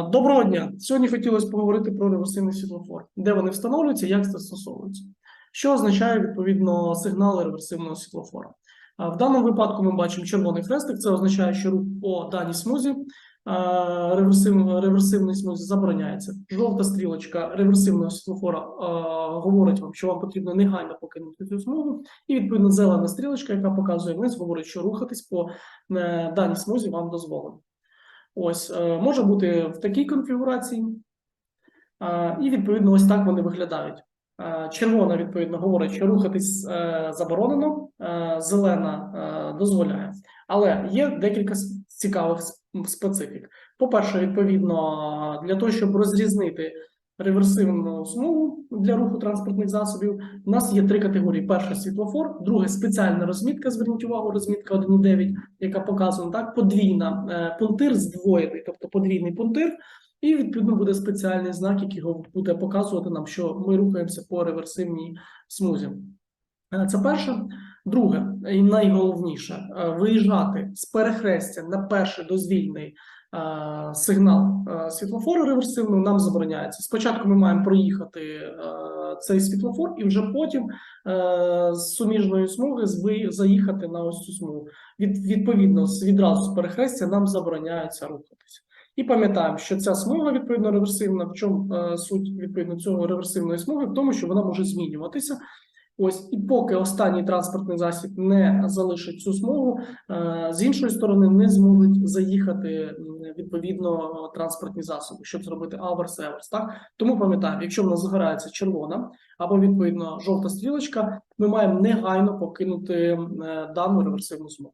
Доброго дня. Сьогодні хотілося поговорити про реверсивний світлофор, де вони встановлюються, як застосовуються. Що означає відповідно сигнали реверсивного світлофора? В даному випадку ми бачимо червоний хрестик. Це означає, що рух по даній смузі а, реверсивного реверсивної смузі забороняється. Жовта стрілочка реверсивного світлофора говорить вам, що вам потрібно негайно покинути цю смугу, і відповідно зелена стрілочка, яка показує вниз, говорить, що рухатись по е, даній смузі вам дозволено. Ось е, може бути в такій конфігурації, Е, і відповідно ось так вони виглядають. Е, Червона відповідно говорить, що рухатись заборонено, зелена дозволяє. Але є декілька цікавих специфік. По-перше, відповідно, для того, щоб розрізнити реверсивну смугу для руху транспортних засобів, у нас є три категорії: перша світлофор, друге спеціальна розмітка. Зверніть увагу, розмітка 1.9, яка показана так, подвійна е, пунктир здвоєний, тобто подвійний пунктир. І відповідно буде спеціальний знак, який буде показувати нам, що ми рухаємося по реверсивній смузі. Це перше. Друге, і найголовніше, е, виїжджати з перехрестя на перший дозвільний е, сигнал е, світлофору реверсивного нам забороняється. Спочатку ми маємо проїхати цей світлофор, і вже потім з суміжної смуги заїхати на ось цю смугу. Від, відповідно, відразу з перехрестя нам забороняється рухатися. І пам'ятаємо, що ця смуга відповідно реверсивна. В чому суть відповідно цього реверсивної смуги? В тому, що вона може змінюватися. Ось і поки останній транспортний засіб не залишить цю смугу, е, з іншої сторони не зможуть заїхати відповідно транспортні засоби, щоб зробити аверс-еверс. Так тому пам'ятаємо, якщо в нас загорається червона або відповідно жовта стрілочка, ми маємо негайно покинути е, дану реверсивну смугу.